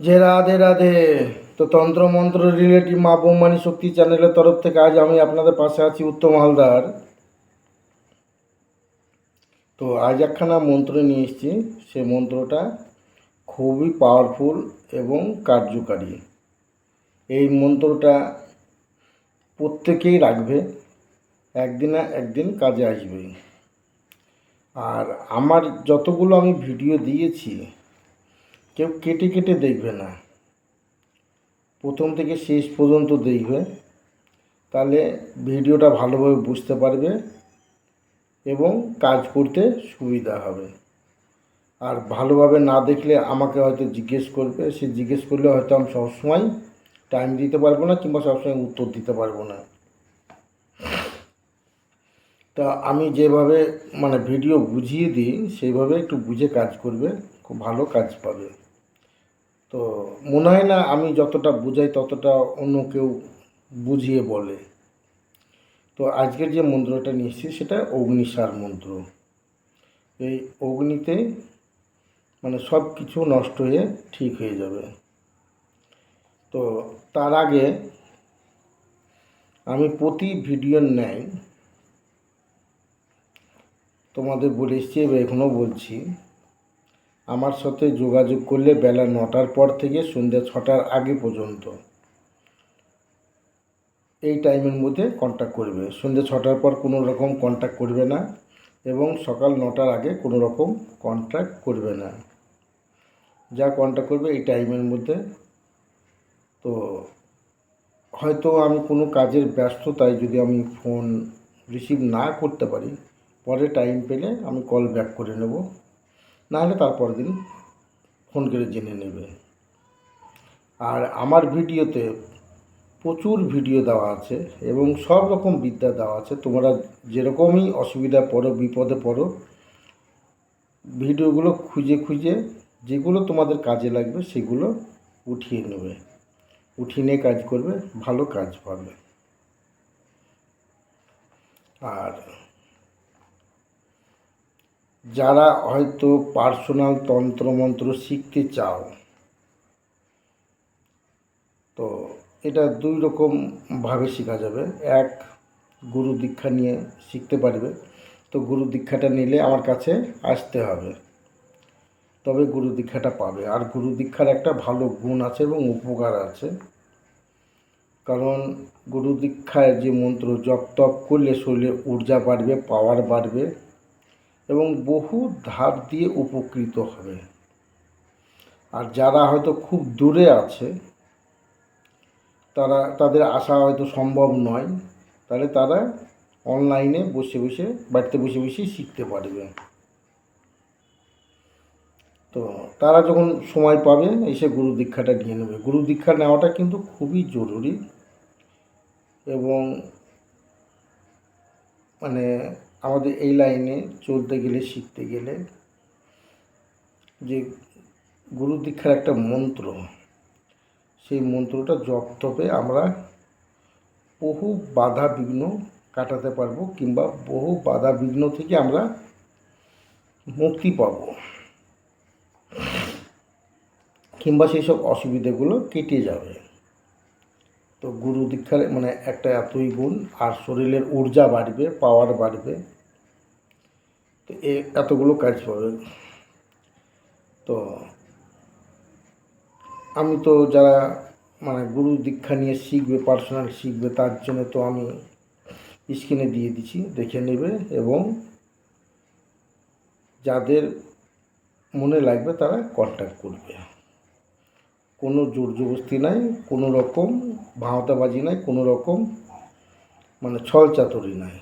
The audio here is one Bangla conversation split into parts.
যে রাধে রাধে। তো তন্ত্র মন্ত্র রিলেটিভ মা বৌমানি শক্তি চ্যানেলের তরফ থেকে আজ আমি আপনাদের পাশে আছি উত্তম হালদার। তো আজ একখানা মন্ত্র নিয়ে এসেছি। সে মন্ত্রটা খুবই পাওয়ারফুল এবং কার্যকারী। এই মন্ত্রটা প্রত্যেকেই রাখবে। একদিন না একদিন কাজে আসবে আর আমার যতগুলো আমি ভিডিও দিয়েছি কেউ কেটে কেটে দেখবে না। প্রথম থেকে শেষ পর্যন্ত দেখবে। তাহলে ভিডিওটা ভালোভাবে বুঝতে পারবে এবং কাজ করতে সুবিধা হবে। আর ভালোভাবে না দেখলে আমাকে হয়তো জিজ্ঞেস করবে, সে জিজ্ঞেস করলে হয়তো আমি সবসময় টাইম দিতে পারব না কিংবা সবসময় উত্তর দিতে পারব না। তা আমি যেভাবে মানে ভিডিও বুঝিয়ে দিই, সেইভাবে একটু বুঝে কাজ করবে, খুব ভালো কাজ পাবে। তো মনে হয় না আমি যতটা বুঝাই ততটা অন্য কেউ বুঝিয়ে বলে। তো আজকের যে মন্ত্রটা নিয়ে এসেছি সেটা অগ্নিসার মন্ত্র। এই অগ্নিতে মানে সব কিছু নষ্ট হয়ে ঠিক হয়ে যাবে। তো তার আগে আমি প্রতি ভিডিওর ন্যায় তোমাদের বলে এসেছি, এবার এখনও বলছি। আমার সাথে যোগাযোগ করলে বেলা নটার পর থেকে সন্ধ্যা ছটার আগে পর্যন্ত। এই টাইমের মধ্যে কন্ট্যাক্ট করবে। সন্ধ্যে ছটার পর কোনো রকম কন্ট্যাক্ট করবে না এবং সকাল নটার আগে কোনো রকম কন্ট্যাক্ট করবে না। যা কন্ট্যাক্ট করবে এই টাইমের মধ্যে। তো হয়তো আমি কোনো কাজের ব্যস্ততায় যদি আমি ফোন রিসিভ না করতে পারি, পরে টাইম পেলে আমি কল ব্যাক করে নেব। নাহলে তারপর দিন ফোন করে জেনে নেবে। আর আমার ভিডিওতে প্রচুর ভিডিও দেওয়া আছে এবং সব রকম বিদ্যা দেওয়া আছে। তোমরা যেরকমই অসুবিধা পড়ো, বিপদে পড়ো, ভিডিওগুলো খুঁজে খুঁজে যেগুলো তোমাদের কাজে লাগবে সেগুলো উঠিয়ে নেবে। উঠিয়ে নিয়ে কাজ করবে, ভালো কাজ পাবে। আর যারা হয়তো পার্সোনাল তন্ত্রমন্ত্র শিখতে চাও, তো এটা দুই রকম ভাবে শেখা যাবে। এক, গুরু দীক্ষা নিয়ে শিখতে পারবে। তো গুরু দীক্ষাটা নিলে আমার কাছে আসতে হবে। তবে গুরু দীক্ষাটা পাবে। আর গুরু দীক্ষার একটা ভালো গুণ আছে এবং উপকার আছে। কারণ গুরু দীক্ষায় যে মন্ত্র জপ তপ করলে শরীরে ঊর্জা বাড়বে পাওয়ার বাড়বে। এবং বহু ধাপ দিয়ে উপকৃত হবে। আর যারা হয়তো খুব দূরে আছে, তারা, তাদের আসা হয়তো সম্ভব নয়। তাহলে তারা অনলাইনে বসে বসে, বাড়িতে বসে বসেই শিখতে পারবে। তো তারা যখন সময় পাবে, এসে গুরু দীক্ষাটা নিয়ে নেবে। গুরু দীক্ষা নেওয়াটা কিন্তু খুবই জরুরি এবং মানে আমাদের এই লাইনে চলতে গেলে, শিখতে গেলে যে গুরু দীক্ষার একটা মন্ত্র, সেই মন্ত্রটা জপ তপে আমরা বহু বাধা বিঘ্ন কাটাতে পারব কিংবা বহু বাধা বিঘ্ন থেকে আমরা মুক্তি পাব কিংবা সেই সব অসুবিধাগুলো কেটে যাবে। তো গুরু দীক্ষার মানে একটা এতই গুণ, আর শরীরের ঊর্জা বাড়বে পাওয়ার বাড়বে। তো এ এতগুলো কাজ পাবে তো আমি তো যারা মানে গুরু দীক্ষা নিয়ে শিখবে পার্সোনাল শিখবে, তার জন্য তো আমি স্ক্রিনে দিয়ে দিচ্ছি, দেখে নেবে এবং যাদের মনে লাগবে তারা কন্ট্যাক্ট করবে। কোনো জোর জবস্তি নাই, কোনো রকম ভাঁওতাবাজি নাই, কোনো রকম মানে ছল চাতুরি নাই।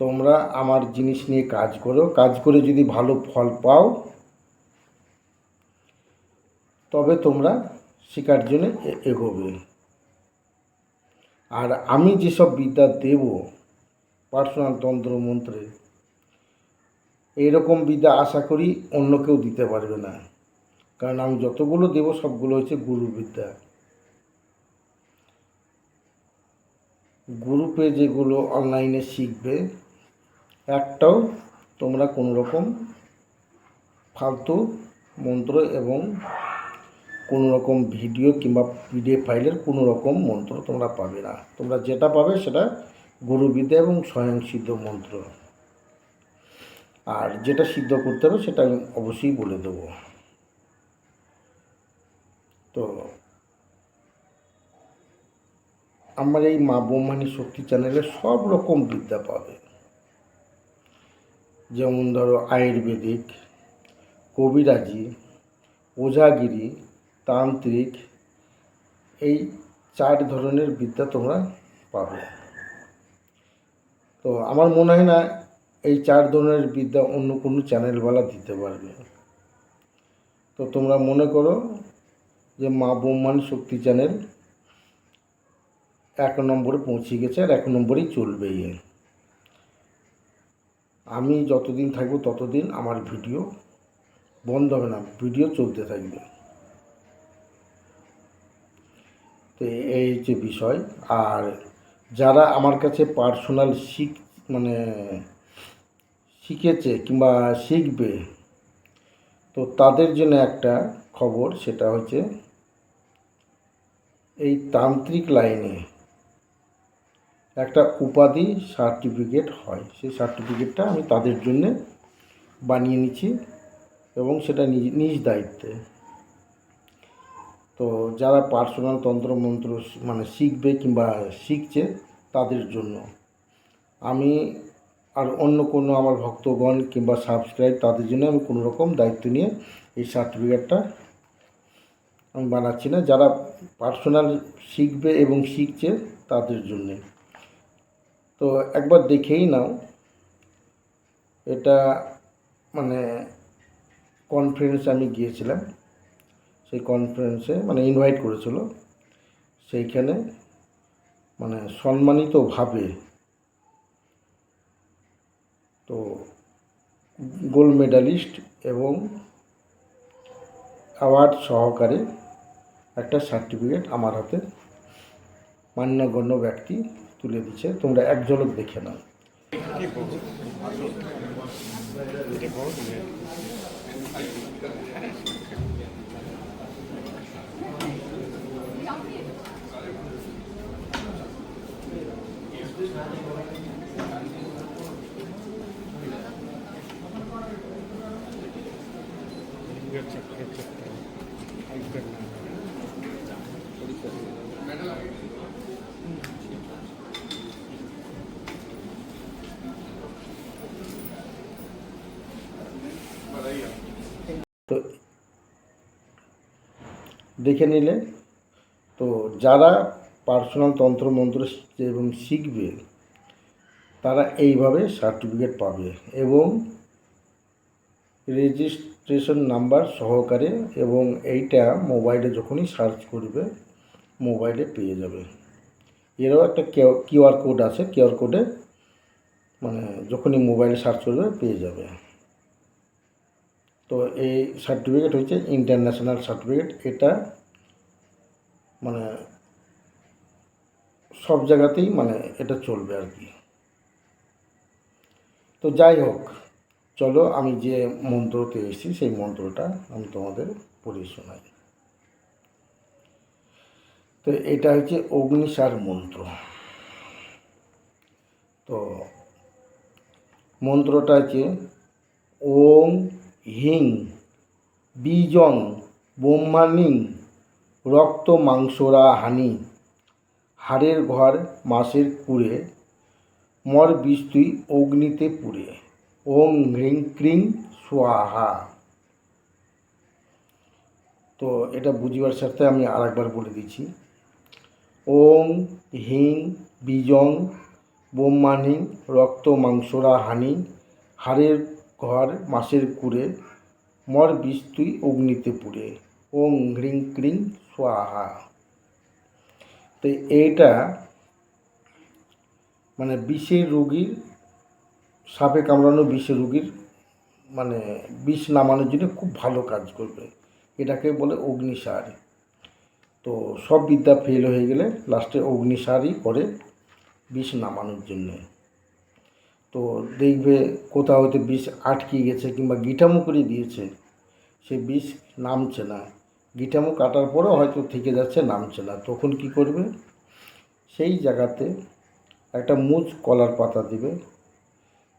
তোমরা আমার জিনিস নিয়ে কাজ করো, কাজ করে যদি ভালো ফল পাও, তবে তোমরা শিকার জন্য এগোবে। আর আমি যেসব বিদ্যা দেব, পার্সোনাল তন্ত্র মন্ত্রে এইরকম বিদ্যা আশা করি অন্য কেউ দিতে পারবে না। কারণ আমি যতগুলো দেব সবগুলো হচ্ছে গুরু বিদ্যা গ্রুপে যেগুলো অনলাইনে শিখবে, একটাও তোমরা কোনো রকম ফালতু মন্ত্র এবং কোনো রকম ভিডিও কিংবা পিডিএফ ফাইলের কোনো রকম মন্ত্র তোমরা পাবে না। তোমরা যেটা পাবে সেটা গুরুবিদ্যা এবং স্বয়ংসিদ্ধ মন্ত্র। আর যেটা সিদ্ধ করতে হবে সেটা আমি অবশ্যই বলে দেবো। তো আমার এই মা ব্রহ্মাণী শক্তি চ্যানেলে সব রকম বিদ্যা পাবে। যেমন ধরো আয়ুর্বেদিক, কবিরাজি ওঝাগিরি তান্ত্রিক, এই চার ধরনের বিদ্যা তোমরা পাবে। তো আমার মনে হয় না এই চার ধরনের বিদ্যা অন্য কোনো চ্যানেলওয়ালা দিতে পারবে। তো তোমরা মনে করো যে মা ব্রহ্মাণ্ড শক্তি চ্যানেল এক নম্বরে পৌঁছে গেছে আর এক নম্বরেই চলবে ইয়ে আমি যতদিন থাকব ততদিন আমার ভিডিও বন্ধ হবে না, ভিডিও চলতে থাকবে। তো এই যে বিষয়, আর যারা আমার কাছে পার্সোনাল শিখ মানে শিখেছে কিংবা শিখবে, তো তাদের জন্য একটা খবর, সেটা হচ্ছে এই তান্ত্রিক লাইনে একটা উপাধি সার্টিফিকেট হয়। সেই সার্টিফিকেটটা আমি তাদের জন্য বানিয়ে নিচ্ছি এবং সেটা নিজ নিজ দায়িত্বে। তো যারা পার্সোনাল তন্ত্র মন্ত্র মানে শিখবে কিংবা শিখছে তাদের জন্য। আমি আর অন্য কোনো আমার ভক্তগণ কিংবা সাবস্ক্রাইব তাদের জন্য আমি কোনো রকম দায়িত্ব নিয়ে এই সার্টিফিকেটটা আমি বানাচ্ছি না। যারা পার্সোনাল শিখবে এবং শিখছে তাদের জন্যে। তো একবার দেখেই নাও। এটা মানে কনফারেন্সে আমি গিয়েছিলাম। সেই কনফারেন্সে মানে ইনভাইট করেছিল। সেইখানে মানে সম্মানিতভাবে তো গোল্ড মেডালিস্ট এবং অ্যাওয়ার্ড সহকারে একটা সার্টিফিকেট আমার হাতে। মান্যগণ্য ব্যক্তি তুলে দিচ্ছে। তোমরা এক ঝলক দেখে নাও। তো দেখে নিলে, তো যারা পার্সোনাল তন্ত্র মন্ত্র এবং শিখবে, তারা এইভাবে সার্টিফিকেট পাবে এবং রেজিস্ট্রেশন নাম্বার সহকারে এবং এইটা মোবাইলে যখনই সার্চ করবে মোবাইলে পেয়ে যাবে। এরও একটা কিউআর কোড আছে, কিউআর কোডে মানে যখনই মোবাইলে সার্চ করবে, পেয়ে যাবে। তো এই সার্টিফিকেট হচ্ছে ইন্টারন্যাশনাল সার্টিফিকেট এটা মানে সব জায়গাতেই মানে এটা চলবে আর কি। তো যাই হোক, চলো আমি যে মন্ত্রতে এসেছি সেই মন্ত্রটা আমি তোমাদের পড়ে শোনাই। তো এটা হচ্ছে অগ্নিসার মন্ত্র। তো মন্ত্রটা হচ্ছে ওং হিং, বীজং, ব্রহ্মাণিং রক্ত, মাংসরা, হানি। হাড়ের ঘর মাসের কুড়ে। মর বিস্তুই অগ্নিতে পুড়ে। ওং হ্রিং ক্রিং সোয়াহা তো এটা বুঝিবার সাথে আমি আর একবার বলে দিচ্ছি। ওং হিং বিজং ব্রহ্মাণিং রক্ত, মাংসরা, হানি। হাড়ের ঘর মাসের কুড়ে। মর বিস্তুই অগ্নিতে পুড়ে। ওং হ্রিং ক্রিং সোয়াহা তো এইটা মানে বিষের রোগীর, সাপে কামড়ানো বিষের রোগীর মানে বিষ নামানোর জন্য খুব ভালো কাজ করবে। এটাকে বলে অগ্নিসার। তো সব বিদ্যা ফেল হয়ে গেলে লাস্টে অগ্নিসারই করে বিষ নামানোর জন্যে। তো দেখবে কোথাও হয়তো বিষ আটকে গেছে কিংবা গিটামো করে দিয়েছে, সে বিষ নামছে না। গিটামো কাটার পরেও হয়তো থেকে যাচ্ছে, নামছে না। তখন কি করবে? সেই জায়গাতে একটা মুচ কলার পাতা দিবে,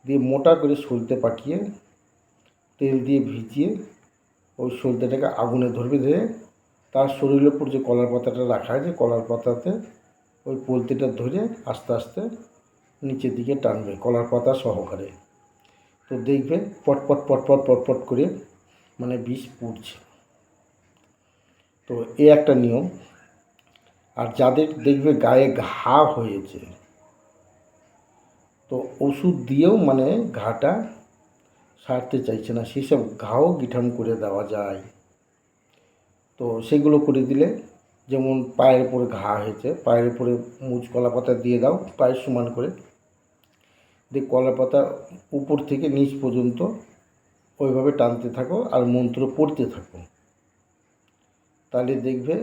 দিয়ে মোটা করে সলতে পাকিয়ে তেল দিয়ে ভিজিয়ে ওই সলতেটাকে আগুনে ধরবে, ধরে তার শরীরের উপর যে কলার পাতাটা রাখা আছে কলার পাতাতে ওই পোলতিটা ধরে আস্তে আস্তে নিচের দিকে টানবে কলার পাতা সহকারে। তো দেখবে পটপট পটপট পটপট করে মানে বিষ পুড়ছে। তো এ একটা নিয়ম। আর যাদের দেখবে গায়ে ঘা হয়েছে, তো ওষুধ দিয়েও মানে ঘাটা সারতে চাইছে না। সেসব ঘাও গিঠাম করে দেওয়া যায়। তো সেগুলো করে দিলে যেমন পায়ের উপরে ঘা হয়েছে, পায়ের উপরে মুচ কলা পাতা দিয়ে দাও, পায়ের সমান করে। দিয়ে কলা পাতা উপর থেকে নিচ পর্যন্ত ওইভাবে টানতে থাকো আর মন্ত্র পড়তে থাকো। তাহলে দেখবে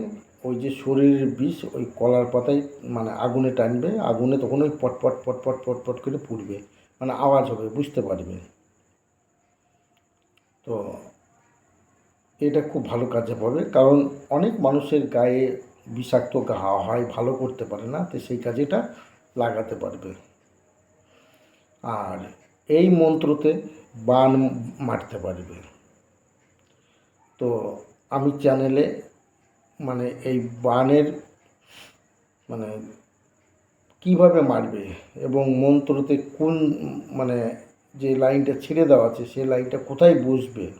ওই যে শরীরের বিষ ওই কলার পাতায় মানে আগুনে টানবে, আগুনে তখন ওই পটপট পটপট পটপট করে পুড়বে। মানে আওয়াজ হবে, বুঝতে পারবে তো এটা খুব ভালো কাজে পাবে, কারণ অনেক মানুষের গায়ে বিষাক্ত ঘা হয়, ভালো করতে পারে না, তো সেই কাজে এটা লাগাতে পারবে। আর এই মন্ত্রতে বান মারতে পারবে। তো আমি চ্যানেলে মানে এই বানের মানে কীভাবে মারবে এবং মন্ত্রতে কোন মানে যে লাইনটা ছেড়ে দেওয়া আছে সেই লাইনটা কোথায় বসবে?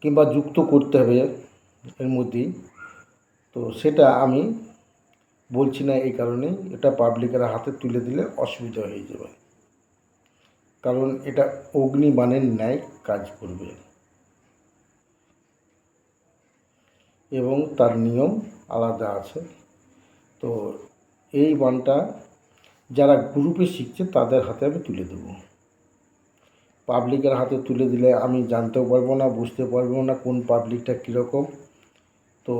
কিংবা যুক্ত করতে হবে এর মধ্যেই। তো সেটা আমি বলছি না এই কারণেই, এটা পাবলিকের হাতে তুলে দিলে অসুবিধা হয়ে যাবে। কারণ এটা অগ্নিবাণের ন্যায় কাজ করবে। এবং তার নিয়ম আলাদা আছে। তো এই বানটা যারা গ্রুপে শিখছে, তাদের হাতে আমি তুলে দেবো। পাবলিকের হাতে তুলে দিলে আমি জানতেও পারব না, বুঝতে পারব না কোন পাবলিকটা কীরকম। তো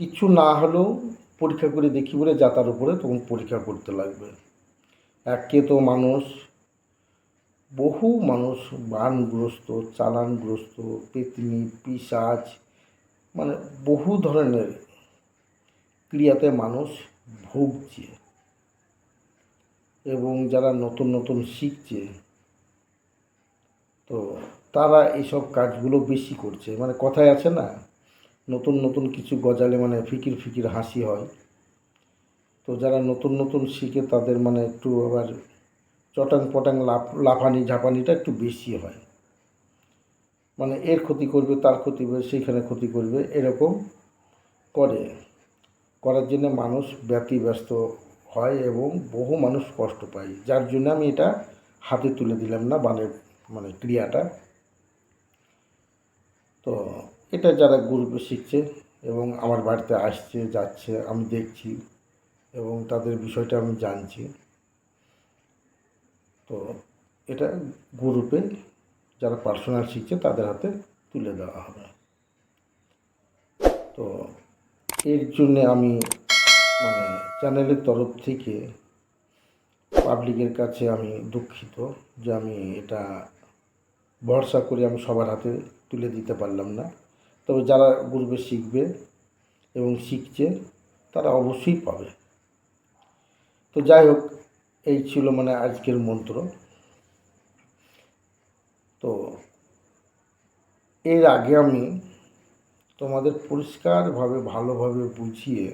কিছু না হলেও পরীক্ষা করে দেখি বলে যাতার উপরে তখন পরীক্ষা করতে লাগবে। একে তো মানুষ বহু মানুষ বানগ্রস্ত, চালানগ্রস্ত, পেতনি, পিসাজ মানে বহু ধরনের ক্রিয়াতে মানুষ ভুগছে এবং যারা নতুন নতুন শিখছে, তো তারা এইসব কাজগুলো বেশি করছে। মানে কথায় আছে না, নতুন নতুন কিছু গজালে মানে ফিকির ফিকির হাসি হয়। তো যারা নতুন নতুন শিখে তাদের মানে একটু আবার চটাং পটাং লাফ, লাফানি ঝাপানিটা একটু বেশি হয়। মানে এর ক্ষতি করবে, তার ক্ষতি করবে, সেইখানে ক্ষতি করবে, এরকম করে। করার জন্য মানুষ ব্যতিব্যস্ত হয় এবং বহু মানুষ কষ্ট পায়। যার জন্য আমি এটা হাতে তুলে দিলাম না, বানের মানে ক্রিয়াটা। তো এটা যারা গ্রুপে শিখছে এবং আমার বাড়িতে আসছে, যাচ্ছে, আমি দেখছি এবং তাদের বিষয়টা আমি জানছি। তো এটা গ্রুপে যারা পার্সোনাল শিখছে তাদের হাতে তুলে দেওয়া হবে। তো এর জন্যে আমি মানে চ্যানেলের তরফ থেকে পাবলিকের কাছে আমি দুঃখিত যে আমি এটা ভরসা করে আমি সবার হাতে তুলে দিতে পারলাম না। তবে যারা গ্রুপে শিখবে এবং শিখছে তারা অবশ্যই পাবে। তো যাই হোক এই ছিল মানে আজকের মন্ত্র। তো এর আগে আমি তোমাদের পরিষ্কারভাবে, ভালোভাবে বুঝিয়ে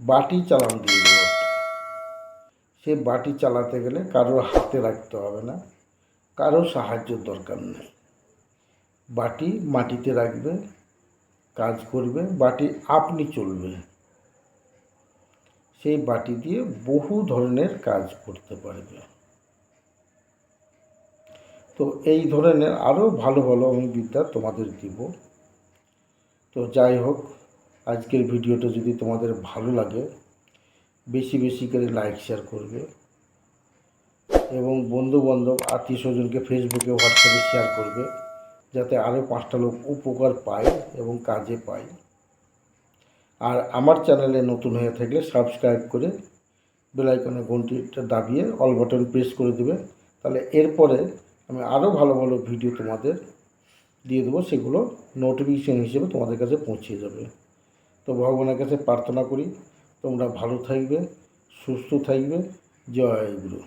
বাটি চালান দিয়ে দেবো। সে বাটি চালাতে গেলে কারোর হাতে রাখতে হবে না, কারও সাহায্যের দরকার নেই। বাটি মাটিতে রাখবে, কাজ করবে, বাটি আপনি চলবে। সেই বাটি দিয়ে বহু ধরনের কাজ করতে পারবে। তো এই ধরনের আরও ভালো ভালো আমি বিদ্যা তোমাদের দিব। তো যাই হোক, আজকের ভিডিওটা যদি তোমাদের ভালো লাগে, বেশি বেশি করে লাইক, শেয়ার করবে এবং বন্ধু বান্ধব আত্মীয় স্বজনকে ফেসবুকে হোয়াটসঅ্যাপে শেয়ার করবে, যাতে আরও পাঁচটা লোক উপকার পায় এবং কাজে পায়। আর আমার চ্যানেলে নতুন হয়ে থাকলে সাবস্ক্রাইব করে বেলাইকনে ঘন্টিটা দাবিয়ে অল বাটন প্রেস করে দেবে। তাহলে এরপরে আমি আরও ভালো ভালো ভিডিও তোমাদের দিয়ে দেবো, সেগুলো নোটিফিকেশন হিসেবে তোমাদের কাছে পৌঁছে যাবে। তো ভগবানের কাছে প্রার্থনা করি, তোমরা ভালো থাকবে, সুস্থ থাকবে। জয় গুরু।